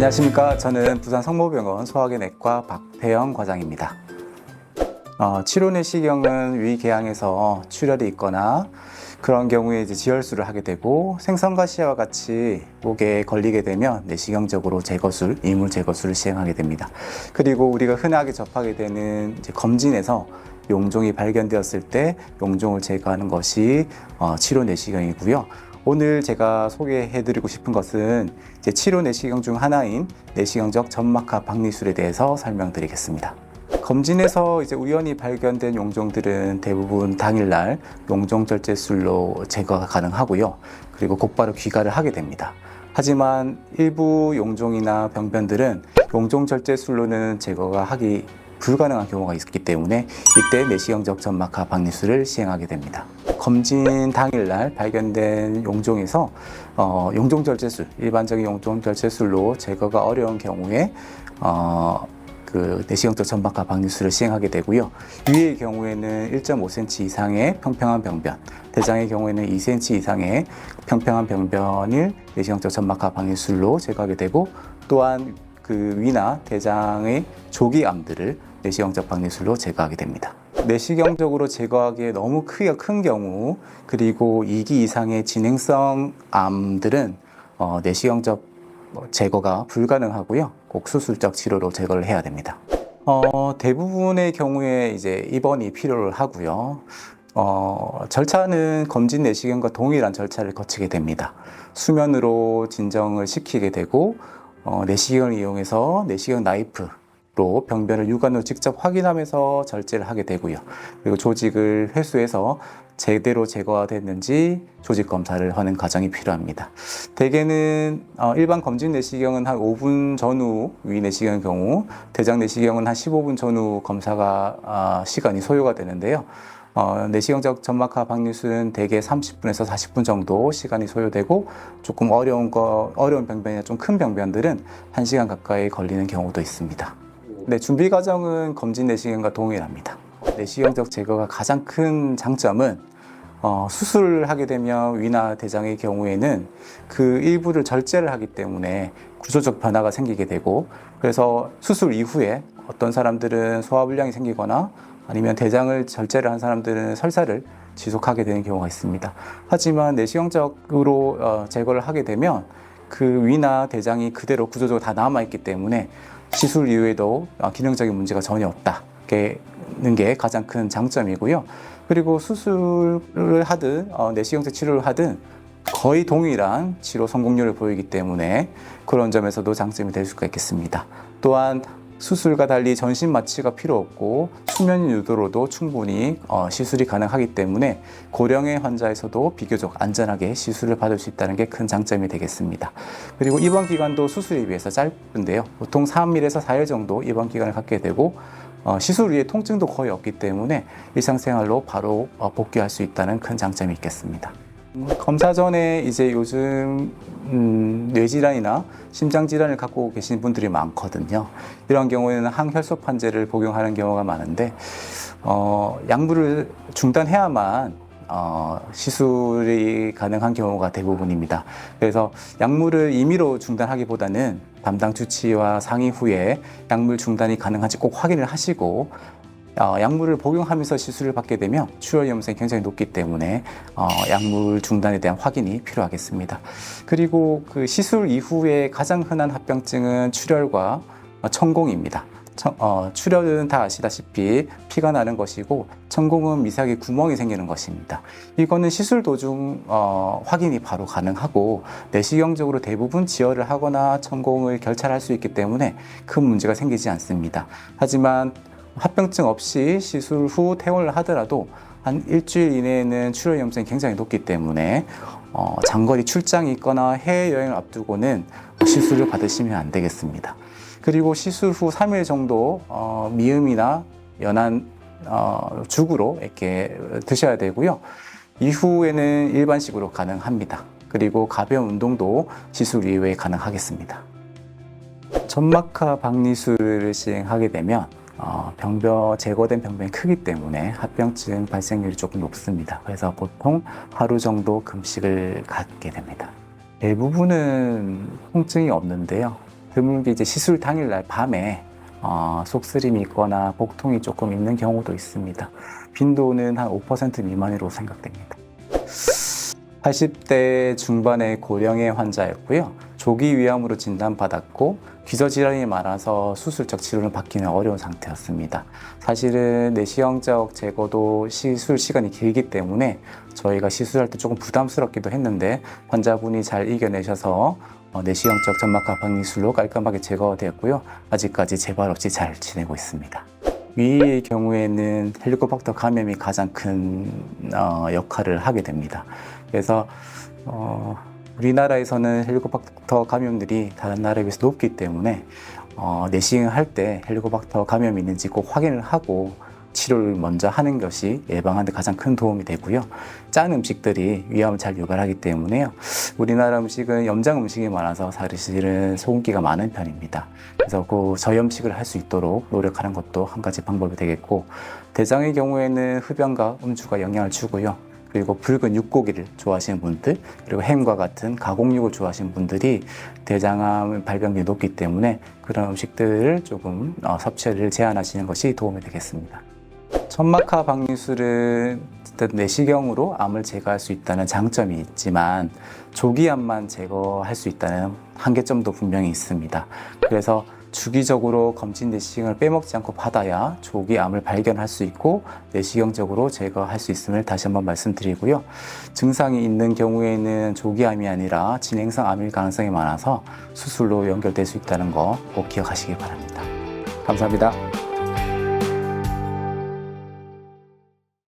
안녕하십니까. 저는 부산 성모병원 소화기내과 박태영 과장입니다. 어, 치료 내시경은 위궤양에서 출혈이 있거나 그런 경우에 이제 지혈술을 하게 되고 생선가시와 같이 목에 걸리게 되면 내시경적으로 제거술, 이물 제거술을 시행하게 됩니다. 그리고 우리가 흔하게 접하게 되는 검진에서 용종이 발견되었을 때 용종을 제거하는 것이 어, 치료 내시경이고요. 오늘 제가 소개해드리고 싶은 것은 이제 치료 내시경 중 하나인 내시경적 점막하 박리술에 대해서 설명드리겠습니다. 검진에서 이제 우연히 발견된 용종들은 대부분 당일날 용종 절제술로 제거가 가능하고요. 그리고 곧바로 귀가를 하게 됩니다. 하지만 일부 용종이나 병변들은 용종 절제술로는 제거가 하기 불가능한 경우가 있기 때문에 이때 내시경적 점막하 박리술을 시행하게 됩니다. 검진 당일날 발견된 용종에서 어, 용종 절제술, 일반적인 용종 절제술로 제거가 어려운 경우에 어, 그 내시경적 점막하 박리술을 시행하게 되고요. 위의 경우에는 1.5cm 이상의 평평한 병변, 대장의 경우에는 2cm 이상의 평평한 병변을 내시경적 점막하 박리술로 제거하게 되고 또한 그 위나 대장의 조기 암들을 내시경적 박리술로 제거하게 됩니다. 내시경적으로 제거하기에 너무 크기가 큰 경우 그리고 2기 이상의 진행성 암들은 어, 내시경적 뭐 제거가 불가능하고요. 꼭 수술적 치료로 제거를 해야 됩니다. 어, 대부분의 경우에 이제 입원이 필요를 하고요. 어, 절차는 검진 내시경과 동일한 절차를 거치게 됩니다. 수면으로 진정을 시키게 되고 어, 내시경을 이용해서 내시경 나이프 로 병변을 육안으로 직접 확인하면서 절제를 하게 되고요. 그리고 조직을 회수해서 제대로 제거가 됐는지 조직 검사를 하는 과정이 필요합니다. 대개는 어, 일반 검진 내시경은 한 5분 전후 위 내시경의 경우, 대장 내시경은 한 15분 전후 검사가 아, 시간이 소요가 되는데요. 어, 내시경적 점막하 박리술은 대개 30분에서 40분 정도 시간이 소요되고 조금 어려운 거 어려운 병변이나 좀 큰 병변들은 1시간 가까이 걸리는 경우도 있습니다. 네, 준비 과정은 검진 내시경과 동일합니다. 내시경적 제거가 가장 큰 장점은 어, 수술을 하게 되면 위나 대장의 경우에는 그 일부를 절제를 하기 때문에 구조적 변화가 생기게 되고 그래서 수술 이후에 어떤 사람들은 소화불량이 생기거나 아니면 대장을 절제를 한 사람들은 설사를 지속하게 되는 경우가 있습니다. 하지만 내시경적으로 어, 제거를 하게 되면 그 위나 대장이 그대로 구조적으로 다 남아있기 때문에 시술 이후에도 어, 기능적인 문제가 전혀 없다는 게 가장 큰 장점이고요. 그리고 수술을 하든 어, 내시경적 치료를 하든 거의 동일한 치료 성공률을 보이기 때문에 그런 점에서도 장점이 될 수가 있겠습니다. 또한 수술과 달리 전신 마취가 필요 없고 수면 유도로도 충분히 어, 시술이 가능하기 때문에 고령의 환자에서도 비교적 안전하게 시술을 받을 수 있다는 게 큰 장점이 되겠습니다. 그리고 입원 기간도 수술에 비해서 짧은데요. 보통 3일에서 4일 정도 입원 기간을 갖게 되고 어, 시술 후에 통증도 거의 없기 때문에 일상생활로 바로 어, 복귀할 수 있다는 큰 장점이 있겠습니다. 음, 검사 전에 이제 요즘 음, 뇌질환이나 심장질환을 갖고 계신 분들이 많거든요. 이런 경우에는 항혈소판제를 복용하는 경우가 많은데 어, 약물을 중단해야만 어, 시술이 가능한 경우가 대부분입니다. 그래서 약물을 임의로 중단하기보다는 담당 주치와 상의 후에 약물 중단이 가능한지 꼭 확인을 하시고 어, 약물을 복용하면서 시술을 받게 되면 출혈 위험성이 굉장히 높기 때문에 어, 약물 중단에 대한 확인이 필요하겠습니다. 그리고 그 시술 이후에 가장 흔한 합병증은 출혈과 어, 천공입니다. 청, 어, 출혈은 다 아시다시피 피가 나는 것이고 천공은 미세하게 구멍이 생기는 것입니다. 이거는 시술 도중 어, 확인이 바로 가능하고 내시경적으로 대부분 지혈을 하거나 천공을 결찰할 수 있기 때문에 큰 문제가 생기지 않습니다. 하지만 합병증 없이 시술 후 퇴원을 하더라도 한 일주일 이내에는 출혈 위험성이 굉장히 높기 때문에 어, 장거리 출장이 있거나 해외여행을 앞두고는 시술을 받으시면 안 되겠습니다. 그리고 시술 후 3일 정도 어, 미음이나 연한 어, 죽으로 이렇게 드셔야 되고요. 이후에는 일반식으로 가능합니다. 그리고 가벼운 운동도 시술 이후에 가능하겠습니다. 점막하 박리술을 시행하게 되면 어, 병변 제거된 병변이 크기 때문에 합병증 발생률이 조금 높습니다. 그래서 보통 하루 정도 금식을 갖게 됩니다. 대부분은 통증이 없는데요. 드물게 이제 시술 당일날 밤에 어, 속쓰림이 있거나 복통이 조금 있는 경우도 있습니다. 빈도는 한 5% 미만으로 생각됩니다. 80대 중반의 고령의 환자였고요. 조기 위암으로 진단받았고 기저질환이 많아서 수술적 치료를 받기는 어려운 상태였습니다. 사실은 내시경적 제거도 시술 시간이 길기 때문에 저희가 시술할 때 조금 부담스럽기도 했는데 환자분이 잘 이겨내셔서 어, 내시경적 점막하 방리술로 깔끔하게 제거되었고요. 아직까지 재발 없이 잘 지내고 있습니다. 위의 경우에는 헬리코박터 감염이 가장 큰 어, 역할을 하게 됩니다. 그래서 어, 우리나라에서는 헬리코박터 감염들이 다른 나라에 비해서 높기 때문에 어, 내시경을 할때 헬리코박터 감염이 있는지 꼭 확인을 하고 치료를 먼저 하는 것이 예방하는 데 가장 큰 도움이 되고요. 짠 음식들이 위암을 잘 유발하기 때문에요. 우리나라 음식은 염장 음식이 많아서 사실은 소금기가 많은 편입니다. 그래서 그 저염식을 할 수 있도록 노력하는 것도 한 가지 방법이 되겠고 대장의 경우에는 흡연과 음주가 영향을 주고요. 그리고 붉은 육고기를 좋아하시는 분들 그리고 햄과 같은 가공육을 좋아하시는 분들이 대장암 발병률이 높기 때문에 그런 음식들을 조금 어, 섭취를 제한하시는 것이 도움이 되겠습니다. 천막하 어쨌든 내시경으로 암을 제거할 수 있다는 장점이 있지만 조기암만 제거할 수 있다는 한계점도 분명히 있습니다. 그래서 주기적으로 검진 내시경을 빼먹지 않고 받아야 조기암을 발견할 수 있고 내시경적으로 제거할 수 있음을 다시 한번 말씀드리고요. 증상이 있는 경우에는 조기암이 아니라 진행성 암일 가능성이 많아서 수술로 연결될 수 있다는 거 꼭 기억하시기 바랍니다. 감사합니다.